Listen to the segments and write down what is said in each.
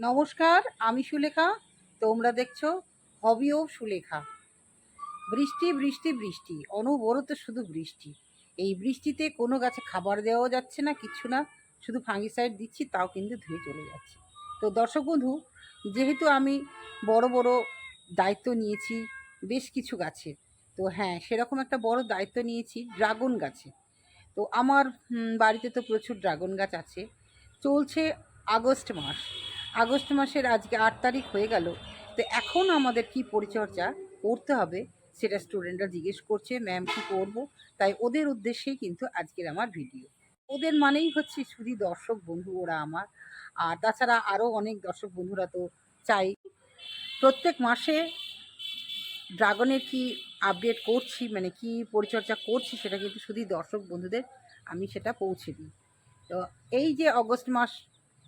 নমস্কার, আমি সুলেখা। তোমরা দেখছ হবিও সুলেখা। বৃষ্টি বৃষ্টি বৃষ্টি। অনবরত শুধু বৃষ্টি। এই বৃষ্টিতে কোনো গাছে খাবার দেওয়াও যাচ্ছে না, কিছু না। শুধু ফাঙ্গিসাইড দিচ্ছি, তাও কিন্তু ধুয়ে চলে যাচ্ছে। তো দর্শক বন্ধু, যেহেতু আমি বড় বড় দায়িত্ব নিয়েছি বেশ কিছু গাছে, তো হ্যাঁ সেরকম একটা বড় দায়িত্ব নিয়েছি ড্রাগন গাছে। তো আমার বাড়িতে তো প্রচুর ড্রাগন গাছ আছে। চলছে আগস্ট মাস। আগস্ট মাসের আজকে আট তারিখ হয়ে গেল। তো এখন আমাদের কি পরিচর্যা করতে হবে সেটা স্টুডেন্টরা জিজ্ঞেস করছে ম্যাম কি করব? তাই ওদের উদ্দেশ্যেই কিন্তু আজকের আমার ভিডিও ওদের মানেই হচ্ছে শুধু দর্শক বন্ধু ওরা আমার। আর তাছাড়া আরও অনেক দর্শক বন্ধুরা তো চাই। প্রত্যেক মাসে ড্রাগনের কি আপডেট করছি মানে কি পরিচর্যা করছি সেটা কিন্তু শুধু দর্শক বন্ধুদের আমি সেটা পৌঁছে দিই। তো এই যে অগস্ট মাস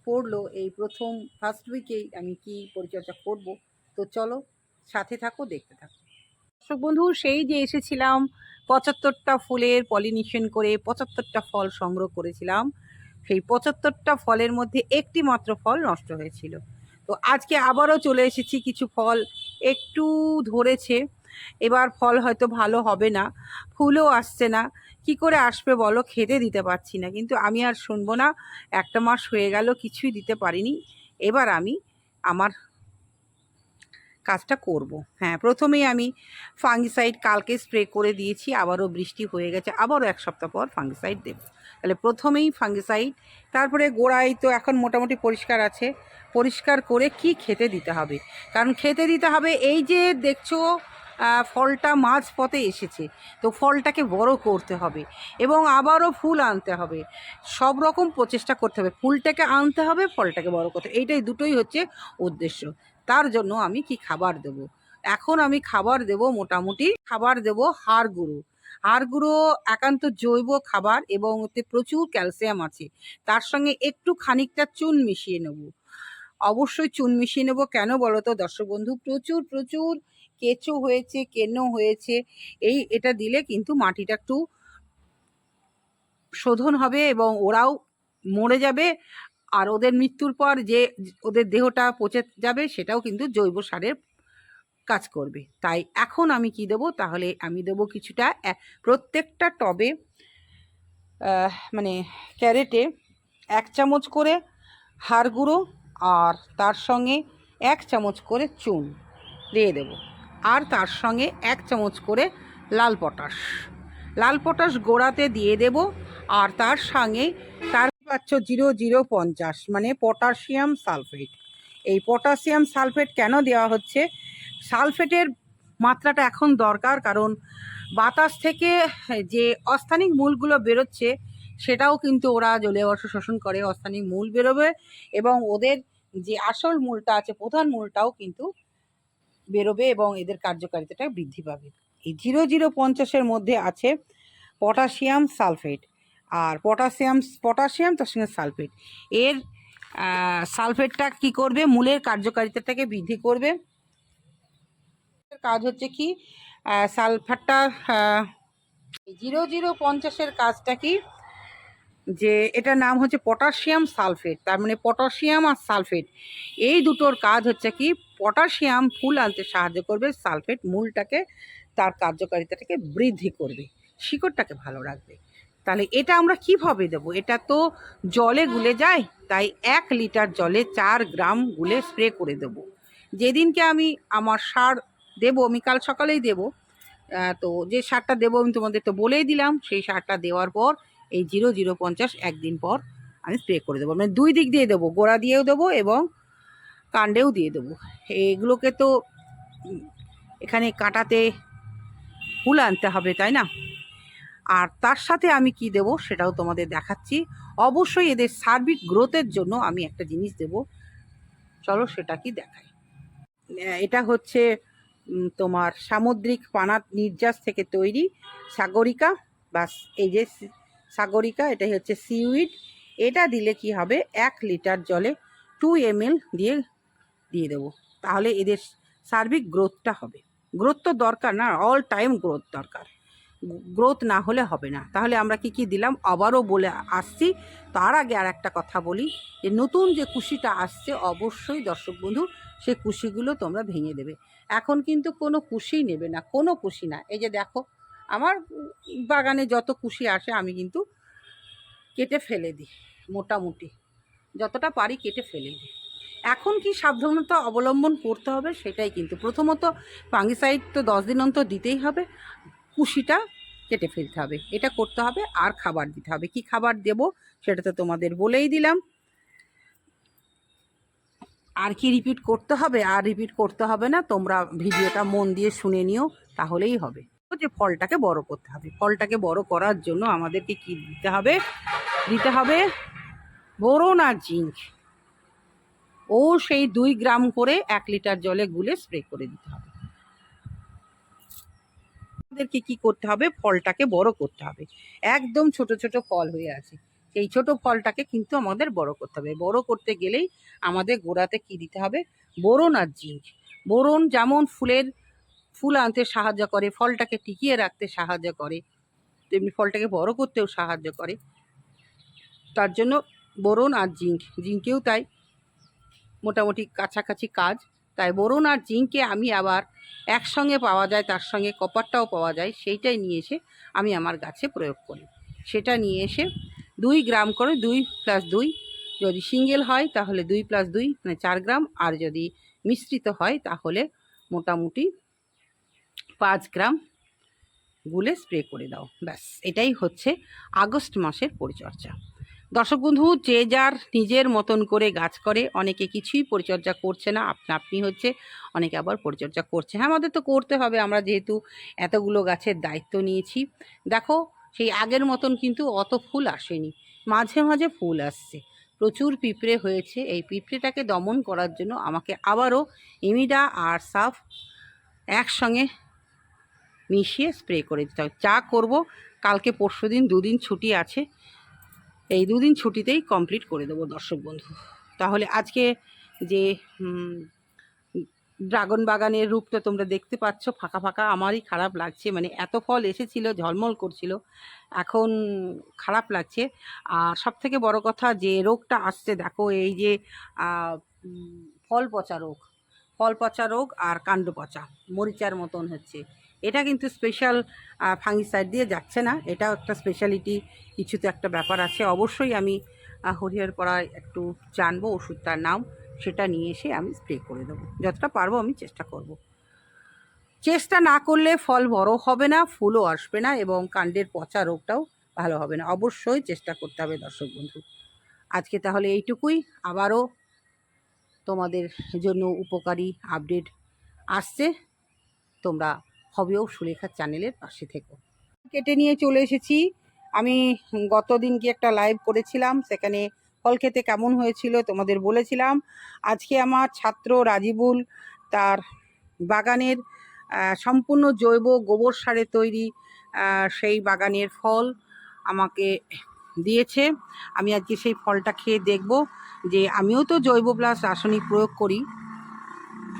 পড়ল এই প্রথম ফার্স্ট উইকেই আমি কি পরিচর্যা করব। তো চলো সাথে থাকো, দেখতে থাকো। দর্শক বন্ধু, সেই যে এসেছিলাম, পঁচাত্তরটা ফুলের পলিনেশন করে পঁচাত্তরটা ফল সংগ্রহ করেছিলাম। সেই পঁচাত্তরটা ফলের মধ্যে একটি মাত্র ফল নষ্ট হয়েছিল। তো আজকে আবারও চলে এসেছি কিছু ফল একটু ধরেছে। এবার ফল হয়তো ভালো হবে না, ফুলও আসছে না, কি করে আসবে বলো? খেতে দিতে পারছি না। কিন্তু আমি আর শুনব না, একটা মাস হয়ে গেল, কিছুই দিতে পারিনি। এবার আমি আমার কাজটা করব। হ্যাঁ প্রথমেই আমি ফাঙ্গিসাইড কালকে স্প্রে করে দিয়েছি, আবারও বৃষ্টি হয়ে গেছে, আবারও এক সপ্তাহ পর ফাঙ্গিসাইড দেবো। তাহলে প্রথমেই ফাঙ্গিসাইড তারপরে গোড়ায় তো এখন মোটামুটি পরিষ্কার আছে, পরিষ্কার করে কি খেতে দিতে হবে? কারণ খেতে দিতে হবে, এই যে দেখছ ফলটা মাঝ পথে এসেছে। তো ফলটাকে বড় করতে হবে এবং আবারও ফুল আনতে হবে। সব রকম প্রচেষ্টা করতে হবে। ফুলটাকে আনতে হবে, ফলটাকে বড় করতে এইটাই দুটোই হচ্ছে উদ্দেশ্য। তার জন্য আমি কি খাবার দেব? এখন আমি খাবার দেব মোটামুটি খাবার দেব হাড় গুঁড়ো। হাড় গুঁড়ো একান্ত জৈব খাবার এবং ওতে প্রচুর ক্যালসিয়াম আছে। তার সঙ্গে একটু খানিকটা চুন মিশিয়ে নেব। অবশ্যই চুন মিশিয়ে নেব। কেন বলো তো? দর্শক বন্ধু, প্রচুর প্রচুর কেঁচো হয়েছে, কেনো হয়েছে, এই এটা দিলে কিন্তু মাটিটা একটু শোধন হবে এবং ওরাও মরে যাবে। আর ওদের মৃত্যুর পর যে ওদের দেহটা পচে যাবে, সেটাও কিন্তু জৈব সারের কাজ করবে। তাই এখন আমি কি দেবো? তাহলে আমি দেবো কিছুটা প্রত্যেকটা টবে মানে ক্যারেটে এক চামচ করে হাড় গুঁড়ো আর তার সঙ্গে এক চামচ করে চুন দিয়ে দেবো। আর তার সঙ্গে এক চামচ করে লাল পটাশ। লাল পটাশ গোড়াতে দিয়ে দেব আর তার সঙ্গে তার পাচ্ছ জিরো জিরো পঞ্চাশ মানে পটাশিয়াম সালফেট। এই পটাশিয়াম সালফেট কেন দেওয়া হচ্ছে? সালফেটের মাত্রাটা এখন দরকার, কারণ বাতাস থেকে যে অস্থানিক মূলগুলো বেরোচ্ছে, সেটাও কিন্তু ওরা জলীয় শোষণ করে, অস্থানিক মূল বেরোবে এবং ওদের যে আসল মূলটা আছে, প্রধান মূলটাও কিন্তু বেরোবে এবং এদের কার্যকারিতাটা বৃদ্ধি পাবে। এই জিরো জিরো পঞ্চাশের মধ্যে আছে পটাশিয়াম সালফেট। আর পটাশিয়াম পটাশিয়াম তার সঙ্গে সালফেট। এর সালফেটটা কি করবে? মূলের কার্যকারিতাটাকে বৃদ্ধি করবে। কাজ হচ্ছে কি? সালফারটা জিরো জিরো পঞ্চাশের কাজটা কি? যে এটার নাম হচ্ছে পটাশিয়াম সালফেট, তার মানে পটাশিয়াম আর সালফেট। এই দুটোর কাজ হচ্ছে কি, পটাশিয়াম ফুল আনতে সাহায্য করবে, সালফেট মূলটাকে, তার কার্যকারিতাটাকে বৃদ্ধি করবে, শিকড়টাকে ভালো রাখবে। তাহলে এটা আমরা কীভাবে দেবো? এটা তো জলে গুলে যায়, তাই এক লিটার জলে চার গ্রাম গুলে স্প্রে করে দেবো। যেদিনকে আমি আমার সার দেবো, আমি কাল সকালেই দেবো তো যে সারটা দেবো আমি তোমাদের তো বলেই দিলাম, সেই সারটা দেওয়ার পর এই জিরো জিরো পঞ্চাশ একদিন পর আমি স্প্রে করে দেবো। মানে দুই দিক দিয়ে দেবো, গোড়া দিয়েও দেবো এবং কাণ্ডেও দিয়ে দেবো। এগুলোকে তো এখানে কাটাতে ফুল আনতে হবে, তাই না? আর তার সাথে আমি কি দেব সেটাও তোমাদের দেখাচ্ছি। অবশ্যই এদের সার্বিক গ্রোথের জন্য আমি একটা জিনিস দেব। চলো সেটা কি দেখাই। এটা হচ্ছে তোমার সামুদ্রিক পানার নির্যাস থেকে তৈরি সাগরিকা বাস এই যে সাগরিকা, এটাই হচ্ছে সিউইড এটা দিলে কি হবে? এক লিটার জলে টু এম দিয়ে দিয়ে দেবো। তাহলে এদের সার্বিক গ্রোথটা হবে। গ্রোথ তো দরকার না অল টাইম গ্রোথ দরকার। গ্রোথ না হলে হবে না। তাহলে আমরা কি কি দিলাম? আবারও বলে আসছি। তার আগে আর একটা কথা বলি, যে নতুন যে কুশিটা আসছে, অবশ্যই দর্শক বন্ধু, সেই কুশিগুলো তোমরা ভেঙে দেবে। এখন কিন্তু কোনো কুশিই নেবে না, কোনো কুশি না। এই যে দেখো আমার বাগানে যত কুশি আসে, আমি কিন্তু কেটে ফেলে দিই, মোটামুটি। যতটা পারি কেটে ফেলে দিই। এখন কি সাবধানতা অবলম্বন করতে হবে সেটাই কিন্তু। প্রথমত ফাঙ্গিসাইড তো দশ দিন অন্তর দিতেই হবে, কুশিটা কেটে ফেলতে হবে। এটা করতে হবে আর খাবার দিতে হবে। কি খাবার দেব সেটা তো তোমাদের বলেই দিলাম। আর কি রিপিট করতে হবে, আর রিপিট করতে হবে না, তোমরা ভিডিওটা মন দিয়ে শুনে নিও, তাহলেই হবে। যে ফলটাকে বড় করতে হবে। ফলটাকে বড় করার জন্য আমাদেরকে কি দিতে হবে? দিতে হবে বোরন আর জিঙ্ক। ও সেই দুই গ্রাম করে এক লিটার জলে গুলে স্প্রে করে দিতে হবে। আমাদেরকে কি করতে হবে? ফলটাকে বড় করতে হবে। একদম ছোট ছোট ফল হয়ে আছে। সেই ছোট ফলটাকে কিন্তু আমাদের বড় করতে হবে। বড় করতে গেলেই আমাদের গোড়াতে কি দিতে হবে? বোরন আর জিঙ্ক। বোরন যেমন ফুলের ফুল আনতে সাহায্য করে, ফলটাকে টিকিয়ে রাখতে সাহায্য করে, তেমনি ফলটাকে বড় করতেও সাহায্য করে। তার জন্য বোরন আর জিঙ্ক, জিঙ্কেও তাই মোটামুটি কাছাকাছি কাজ। তাই বোরন আর জিঙ্কে আমি আবার একসঙ্গে পাওয়া যায়, তার সঙ্গে কপারটাও পাওয়া যায়, সেইটাই নিয়ে এসে আমি আমার গাছে প্রয়োগ করি। সেটা নিয়ে এসে দুই গ্রাম করে দুই প্লাস দুই, যদি সিঙ্গেল হয় তাহলে দুই প্লাস দুই মানে চার গ্রাম, আর যদি মিশ্রিত হয় তাহলে মোটামুটি পাঁচ গ্রাম গুলে স্প্রে করে দাও। ব্যাস, এটাই হচ্ছে আগস্ট মাসের পরিচর্যা। দর্শক বন্ধু, যে যার নিজের মতন করে গাছ করে, অনেকে কিছুই পরিচর্যা করছে না। আপনা, আপনি হচ্ছে অনেকে আবার পরিচর্যা করছে। হ্যাঁ আমাদের তো করতে হবে। আমরা যেহেতু এতগুলো গাছের দায়িত্ব নিয়েছি। দেখো, সেই আগের মতন কিন্তু অত ফুল আসেনি। মাঝে মাঝে ফুল আসছে। প্রচুর পিঁপড়ে হয়েছে। এই পিঁপড়েটাকে দমন করার জন্য আমাকে আবারও ইমিডা আর সাফ একসঙ্গে মিশিয়ে স্প্রে করে দিতে হবে। যা করব, কালকে পরশু দিন দুদিন ছুটি আছে, এই দুদিন ছুটিতেই কমপ্লিট করে দেবো দর্শক বন্ধু। তাহলে আজকে যে ড্রাগন বাগানের রূপটা তোমরা দেখতে পাচ্ছ, ফাঁকা ফাঁকা আমারই খারাপ লাগছে মানে এত ফল এসেছিল, ঝলমল করছিল, এখন খারাপ লাগছে। আর সব থেকে বড় কথা যে রোগটা আসছে, দেখো এই যে ফল পচা রোগ, ফল পচা রোগ আর কাণ্ড পচা, মরিচার মতন হচ্ছে। এটা কিন্তু স্পেশাল ফাঙ্গিসাইড দিয়ে যাচ্ছে না এটাও একটা স্পেশালিটি কিছু তো একটা ব্যাপার আছে। অবশ্যই আমি আহ, হরিহর পড়ায় একটু জানব ওষুধটার নাম সেটা নিয়ে এসে আমি স্প্রে করে দেবো। যতটা পারব আমি চেষ্টা করব। চেষ্টা না করলে ফল বড় হবে না ফুলও আসবে না এবং কাণ্ডের পচা রোগটাও ভালো হবে না। অবশ্যই চেষ্টা করতে হবে দর্শক বন্ধু। আজকে তাহলে এইটুকুই। আবারও তোমাদের জন্য উপকারী আপডেট আসছে। তোমরা হবেও সুলেখা চ্যানেলের পাশে থেকো। কেটে নিয়ে চলে এসেছি। আমি গত দিনকে একটা লাইভ করেছিলাম, সেখানে ফল খেতে কেমন হয়েছিল তোমাদের বলেছিলাম। আজকে আমার ছাত্র রাজিবুল তার বাগানের সম্পূর্ণ জৈব গোবর সারে তৈরি সেই বাগানের ফল আমাকে দিয়েছে। আমি আজকে সেই ফলটা খেয়ে দেখব যে আমিও তো জৈব প্লাস রাসায়নিক প্রয়োগ করি।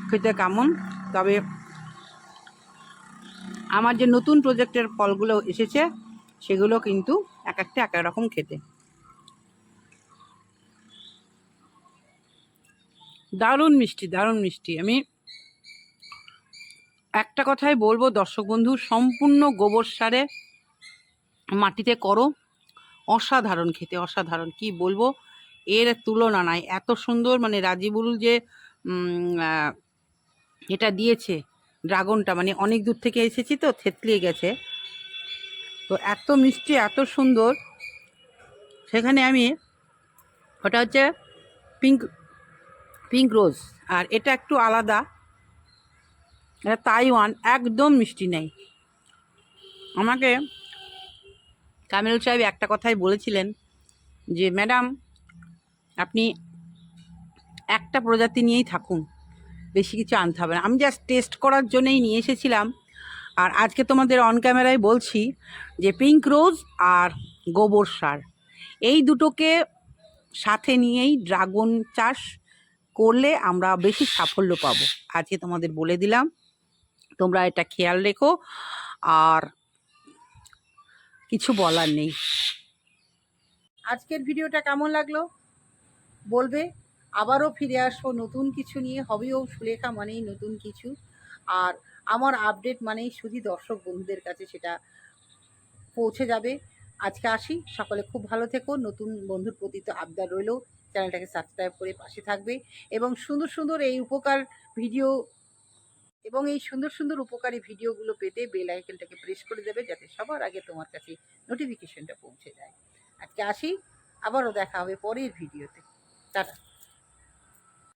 খেতে কেমন? তবে আমার যে নতুন প্রজেক্টের ফলগুলো এসেছে, সেগুলো কিন্তু এক একটা এক এক রকম খেতে। দারুণ মিষ্টি দারুণ মিষ্টি। আমি একটা কথাই বলব, দর্শক বন্ধু, সম্পূর্ণ গোবর সারে মাটিতে করো। অসাধারণ খেতে, অসাধারণ। কি বলব? এর তুলনা নাই। এত সুন্দর মানে রাজিবুল যে এটা দিয়েছে ড্রাগনটা মানে অনেক দূর থেকে এসেছি তো, থেতলিয়ে গেছে। তো এত মিষ্টি, এত সুন্দর। সেখানে আমি, ওটা হচ্ছে পিঙ্ক পিঙ্ক রোজ, আর এটা একটু আলাদা। এটা তাইওয়ান, একদম মিষ্টি নেই। আমাকে কামিল সাহেব একটা কথাই বলেছিলেন যে, ম্যাডাম, আপনি একটা প্রজাতি নিয়েই থাকুন। বেশি কিছু আনতে হবে না। আমি জাস্ট টেস্ট করার জন্যই নিয়ে এসেছিলাম। আর আজকে তোমাদের অন ক্যামেরায় বলছি যে পিঙ্ক রোজ আর গোবর সার। এই দুটোকে সাথে নিয়েই ড্রাগন চাষ করলে আমরা বেশি সাফল্য পাবো। আজকে তোমাদের বলে দিলাম। তোমরা এটা খেয়াল রেখো। আর কিছু বলার নেই। আজকের ভিডিওটা কেমন লাগল? বলবে? আবারও ফিরে আসব নতুন কিছু নিয়ে। হবেও সুলেখা মানেই নতুন কিছু। আর আমার আপডেট মানেই শুধু দর্শক বন্ধুদের কাছে সেটা পৌঁছে যাবে। আজকে আসি। সকলে খুব ভালো থেকো। নতুন বন্ধুর প্রতি তো আবদার রইলেও চ্যানেলটাকে সাবস্ক্রাইব করে পাশে থাকবে। এবং সুন্দর সুন্দর এই উপকার ভিডিও এবং এই সুন্দর সুন্দর উপকারী ভিডিওগুলো পেতে বেল আইকনটাকে প্রেস করে দেবে যাতে সবার আগে তোমার কাছে নোটিফিকেশনটা পৌঁছে যায়। আজকে আসি। আবারও দেখা হবে পরের ভিডিওতে টাটা।